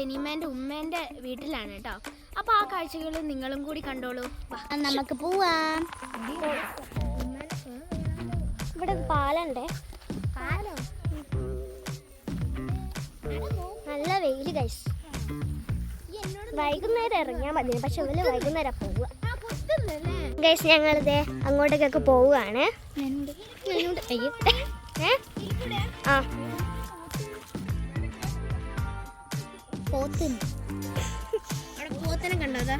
സെനിമേന്റെ ഉമ്മേന്റെ വീട്ടിലാണ് കേട്ടോ. അപ്പോൾ ആ കാഴ്ചകൾ നിങ്ങളും കൂടി കണ്ടോളൂ. നമുക്ക് പോവാം. ഇവിടെ പാലണ്ടേ? പാലോ? നല്ല വെയിൽ കൈസ് വൈകുന്നേരം ഇറങ്ങിയാൽ മതി പക്ഷെ ഇവർ വൈകുന്നേരം പോവുക. ഗൈസ് ഞങ്ങളിത് അങ്ങോട്ടേക്കൊക്കെ പോവുകയാണ്. ആ. പോത്തിന് അവിടെ പോത്തനെ കണ്ടോ അതാ?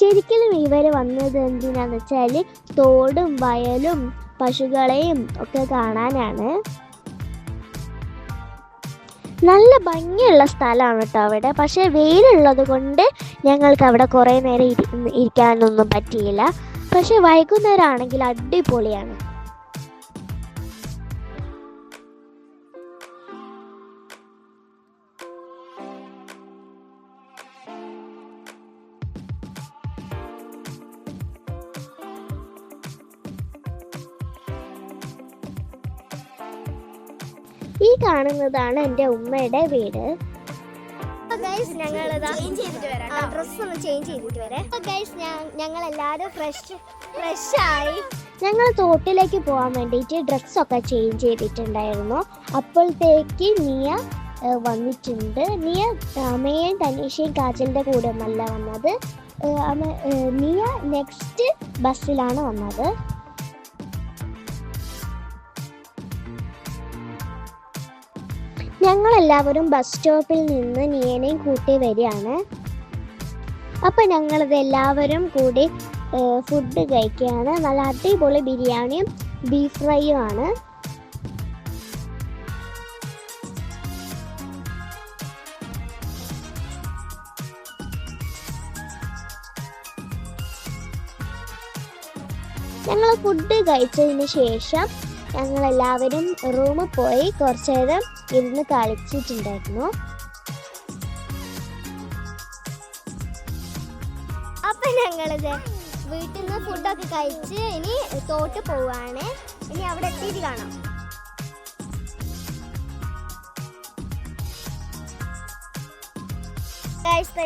ശരിക്കും ഇവർ വന്നത് എന്തിനാന്ന് വെച്ചാൽ തോടും വയലും പശുക്കളെയും ഒക്കെ കാണാനാണ്. നല്ല ഭംഗിയുള്ള സ്ഥലമാണ് കേട്ടോ അവിടെ. പക്ഷെ വെയിലുള്ളത് കൊണ്ട് ഞങ്ങൾക്ക് അവിടെ കുറേ നേരം ഇരി- ഇരിക്കാനൊന്നും പറ്റിയില്ല. പക്ഷെ വൈകുന്നേരം ആണെങ്കിൽ അടിപൊളിയാണ്. ഈ കാണുന്നതാണ് എന്റെ ഉമ്മയുടെ വീട്. ഞങ്ങളിതാ ചേഞ്ച് ചെയ്തിട്ട് വരാം കേട്ടോ. ഡ്രസ് ഒന്ന് ചേഞ്ച് ചെയ്തിട്ട് വരെ. ഗൈസ് ഞങ്ങൾ എല്ലാവരും ഫ്രഷ് ഫ്രഷ് ആയി. ഞങ്ങൾ തോട്ടിലേക്ക് പോകാൻ വേണ്ടിയിട്ട് ഡ്രസ്സൊക്കെ ചേഞ്ച് ചെയ്തിട്ടുണ്ടായിരുന്നു. അപ്പോഴത്തേക്ക് നിയ വന്നിട്ടുണ്ട്. നിയ അമ്മയും തനീഷയും കാജലിന്റെ കൂടെ ഒന്നല്ല വന്നത് നിയ നെക്സ്റ്റ് ബസ്സിലാണ് വന്നത്. ഞങ്ങളെല്ലാവരും ബസ് സ്റ്റോപ്പിൽ നിന്ന് നീയനെയും കൂട്ടി വരികയാണ്. അപ്പം ഞങ്ങളത് എല്ലാവരും കൂടി ഫുഡ് കഴിക്കുകയാണ്. നല്ല അടിപൊളി ബിരിയാണിയും ബീഫ് ഫ്രൈയും ആണ്. ഞങ്ങൾ ഫുഡ് കഴിച്ചതിന് ശേഷം ഞങ്ങളെല്ലാവരും റൂമിൽ പോയി കുറച്ചു നേരം ഇരുന്ന് കളിച്ചിട്ടുണ്ടായിരുന്നു. അപ്പൊ ഞങ്ങളിത് വീട്ടിൽ നിന്ന് ഫുഡൊക്കെ കഴിച്ച് ഇനി തോട്ട് പോവാണ്. ഇനി അവിടെ എത്തിയിട്ട് കാണാം.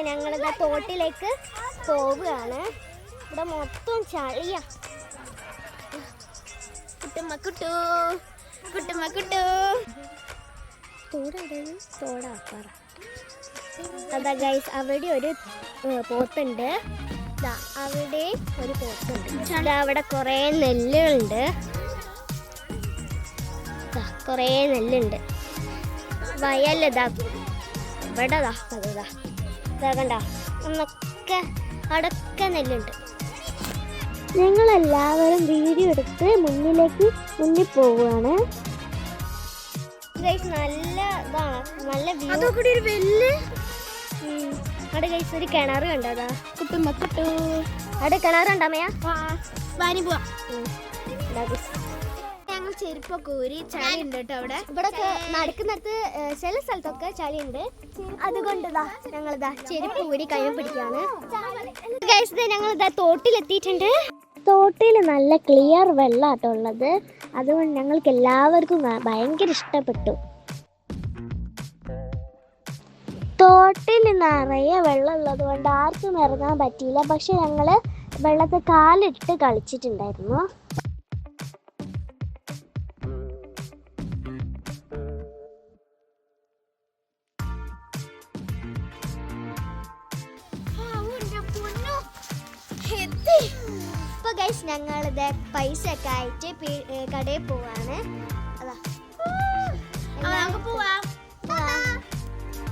ഞങ്ങളിത് തോട്ടിലേക്ക് പോവുകയാണ്. ഇവിടെ മൊത്തം ചളിയാ. കുട്ടു. കുട്ടു. അതാ ഗൈസ് അവിടെ ഒരു പോത്തുണ്ട്. അവിടെ ഒരു പോത്തുണ്ട്. അവിടെ കുറേ നെല്ലുകളുണ്ട്. ദാ കുറേ നെല്ലുണ്ട്. വയലിതാ ഇവിടെ ദാ അതാ ഇതാ കണ്ട ഒന്നൊക്കെ അടക്ക നെല്ലുണ്ട്. ഞങ്ങളെല്ലാവരും വീഡിയോ എടുത്ത് മുന്നിലേക്ക് മുന്നിൽ പോവുകയാണ് നല്ല ഇതാണ് നല്ല അതൊക്കെ ഒരു വെല്ല് അവിടെ ഗൈസ് ഒരു കിണർ കണ്ടതാ. കുട്ടുമ്മ കുട്ടു അവിടെ കിണർ കണ്ടാമയാ വാനി പോവാ. ഞങ്ങൾ ചെരുപ്പൊക്കെ ഊരി ചളി ഉണ്ട് കേട്ടോ അവിടെ. ഇവിടെ നടക്കുന്നിടത്ത് ചില സ്ഥലത്തൊക്കെ ചളി ഉണ്ട് അതുകൊണ്ടിതാ ഞങ്ങളിതാ ചെരുപ്പ് ഊരി കയ്യും പിടിക്കാണ് ഗൈസ് ഞങ്ങളിതാ തോട്ടിലെത്തിയിട്ടുണ്ട്. തോട്ടിൽ നല്ല ക്ലിയർ വെള്ളമാട്ടോ ഉള്ളത്. അതുകൊണ്ട് ഞങ്ങൾക്ക് എല്ലാവർക്കും ഭയങ്കര ഇഷ്ടപ്പെട്ടു. തോട്ടിൽ നിറയെ വെള്ളം ഉള്ളത് കൊണ്ട് ആർക്കും ഇറങ്ങാൻ പറ്റിയില്ല. പക്ഷെ ഞങ്ങൾ വെള്ളത്തെ കാലിട്ട് കളിച്ചിട്ടുണ്ടായിരുന്നു. ഇപ്പൊ ഗൈസ് ഞങ്ങളിത് പൈസ ഒക്കെ ആയിട്ട് കടയിൽ പോവാണ്. അതാ. നമുക്ക് പോവാം.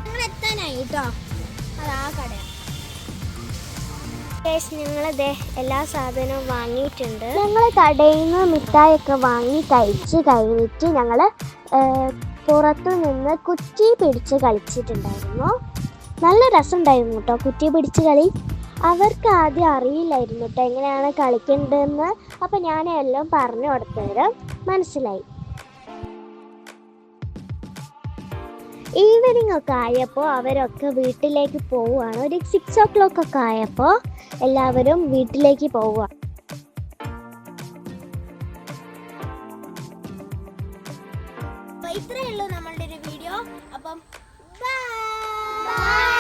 ഞങ്ങൾ എത്താനായി കേട്ടോ അതാ കട. ഗൈസ് ഞങ്ങളിത് എല്ലാ സാധനവും വാങ്ങിയിട്ടുണ്ട്. ഞങ്ങൾ കടയിൽ നിന്ന് മിഠായൊക്കെ വാങ്ങി കഴിച്ച് കഴിഞ്ഞിട്ട് ഞങ്ങൾ പുറത്തു നിന്ന് കുറ്റി പിടിച്ച് കളിച്ചിട്ടുണ്ടായിരുന്നു. നല്ല രസമുണ്ടായിരുന്നു കേട്ടോ കുറ്റി പിടിച്ച് കളി. അവർക്ക് ആദ്യം അറിയില്ലായിരുന്നു കേട്ടോ എങ്ങനെയാണ് കളിക്കേണ്ടതെന്ന്. അപ്പം ഞാൻ എല്ലാം പറഞ്ഞു കൊടുത്തവരും മനസ്സിലായി. ഈവനിങ് ഒക്കെ ആയപ്പോൾ അവരൊക്കെ വീട്ടിലേക്ക് പോവുകയാണ് ഒരു സിക്സ് ഓ ക്ലോക്ക് ഒക്കെ ആയപ്പോൾ എല്ലാവരും വീട്ടിലേക്ക് പോവുക ഇത്രയേ ഉള്ളൂ നമ്മളുടെ ഒരു വീഡിയോ അപ്പം ബൈ